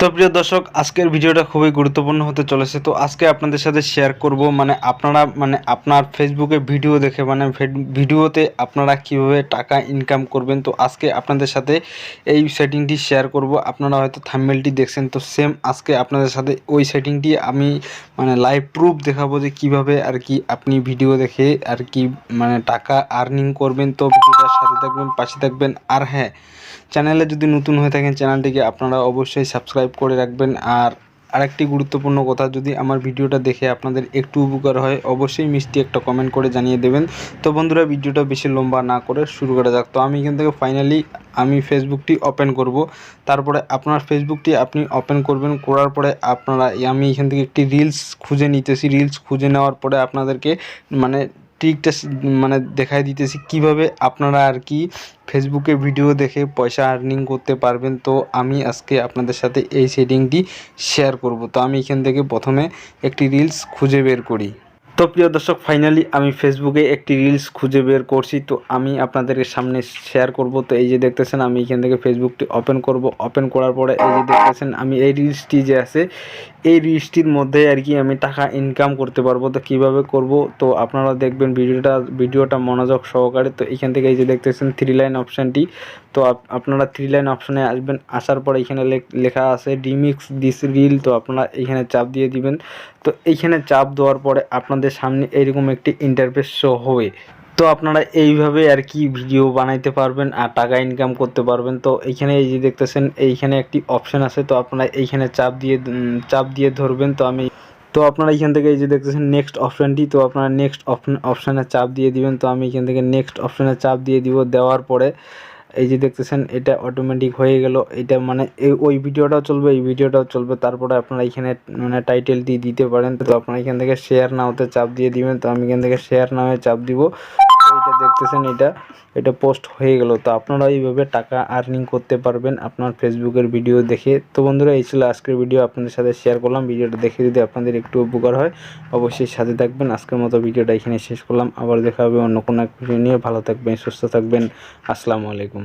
তো প্রিয় দর্শক, আজকের ভিডিওটা খুবই গুরুত্বপূর্ণ হতে চলেছে। তো আজকে আপনাদের সাথে শেয়ার করব মানে আপনারা মানে আপনার ফেসবুকে ভিডিও দেখে মানে ভেড- ভিডিওতে আপনারা কীভাবে টাকা ইনকাম করবেন। তো আজকে আপনাদের সাথে এই সেটিংটি শেয়ার করব। আপনারা হয়তো থাম্বেলটি দেখছেন, তো সেম আজকে আপনাদের সাথে ওই সেটিংটি আমি মানে লাইভ প্রুফ দেখাবো যে কীভাবে আর কি আপনি ভিডিও দেখে আর কি মানে টাকা আর্নিং করবেন। তো ভিডিওটার সাথে থাকবেন, পাশে থাকবেন। আর হ্যাঁ চ্যানেলে যদি নতুন হয়ে থাকেন চ্যানেলটিকে, আপনারা অবশ্যই সাবস্ক্রাইব করে রাখবেন। আর আরেকটি গুরুত্বপূর্ণ কথা, যদি আমার ভিডিওটা দেখে আপনাদের একটু উপকার হয়, অবশ্যই মিষ্টি একটা কমেন্ট করে জানিয়ে দেবেন। তো বন্ধুরা, ভিডিওটা বেশি লম্বা না করে শুরু করা যাক। তো আমি এখান থেকে ফাইনালি আমি ফেসবুকটি ওপেন করব। তারপরে আপনার ফেসবুকটি আপনি ওপেন করবেন। করার পরে আপনারা, আমি এখান থেকে একটি রিলস খুঁজে নিতেছি। রিলস খুঁজে নেওয়ার পরে আপনাদেরকে মানে ট্রিকটা মানে দেখাই দিতেছি কীভাবে আপনারা আর কি ফেসবুকে ভিডিও দেখে পয়সা আর্নিং করতে পারবেন। তো আমি আজকে আপনাদের সাথে এই সেটিংটি শেয়ার করব। তো আমি এখান থেকে প্রথমে একটি রিলস খুঁজে বের করি। তো প্রিয় দর্শক ফাইনালি আমি ফেসবুকে একটি রিলস খুঁজে বের করছি। তো আমি আপনাদেরকে সামনে শেয়ার করব। তো এই যে দেখতেছেন, আমি এখান থেকে ফেসবুকটি ওপেন করব। ওপেন করার পরে এই যে দেখতেছেন, আমি এই রিলসটি যে আছে এই রিলসটির মধ্যে আর কি আমি টাকা ইনকাম করতে পারব। তো কীভাবে করব? তো আপনারা দেখবেন ভিডিওটা ভিডিওটা মনোযোগ সহকারে। তো এখান থেকে এই যে দেখতেছেন থ্রি লাইন অপশানটি তো আপ- আপনারা থ্রি লাইন অপশানে আসবেন। আসার পরে এখানে লেখ- আছে ডিমিক্স দিস রিল তো আপনারা এখানে চাপ দিয়ে দিবেন। তো এইখানে চাপ দেওয়ার পরে আপনাদের সামনে এরকম একটি ইন্টারফেস শো হবে। তো আপনারা এইভাবে আর কি ভিডিও বানাইতে পারবেন আর টাকা ইনকাম করতে পারবেন। তো এইখানে এই যে দেখতেছেন, এইখানে একটি অপশান আছে। তো আপনারা এইখানে চাপ দিয়ে চাপ দিয়ে ধরবেন। তো আমি, তো আপনারা এখান থেকে এই যে দেখতেছেন নেক্সট অপশানটি তো আপনারা নেক্সট অপশান চাপ দিয়ে দিবেন। তো আমি এখান থেকে নেক্সট অপশানে চাপ দিয়ে দিব। দেওয়ার পরে এই যে দেখতেছেন, এটা অটোমেটিক হয়ে গেল। এটা মানে ওই ভিডিওটাও চলবে, এই ভিডিওটাও চলবে। তারপরে আপনারা এখানে মানে টাইটেলটি দিতে পারেন। তো আপনারা এখান থেকে শেয়ার নাওতে চাপ দিয়ে দিবেন। তো আমি এখান থেকে শেয়ার নামে চাপ দিব। দেখতেছেন এটা এটা পোস্ট হয়ে গেল। তো আপনারা এইভাবে টাকা আর্নিং করতে পারবেন আপনার ফেসবুকের ভিডিও দেখে। তো বন্ধুরা, এই ছিল আজকের ভিডিও আপনাদের সাথে শেয়ার করলাম। ভিডিওটা দেখে যদি আপনাদের একটু উপকার হয়, অবশ্যই সাথে থাকবেন। আজকের মতো ভিডিওটা এখানে শেষ করলাম। আবার দেখা হবে অন্য কোনো এক ভিডিও নিয়ে। ভালো থাকবেন, সুস্থ থাকবেন। আসসালামু আলাইকুম।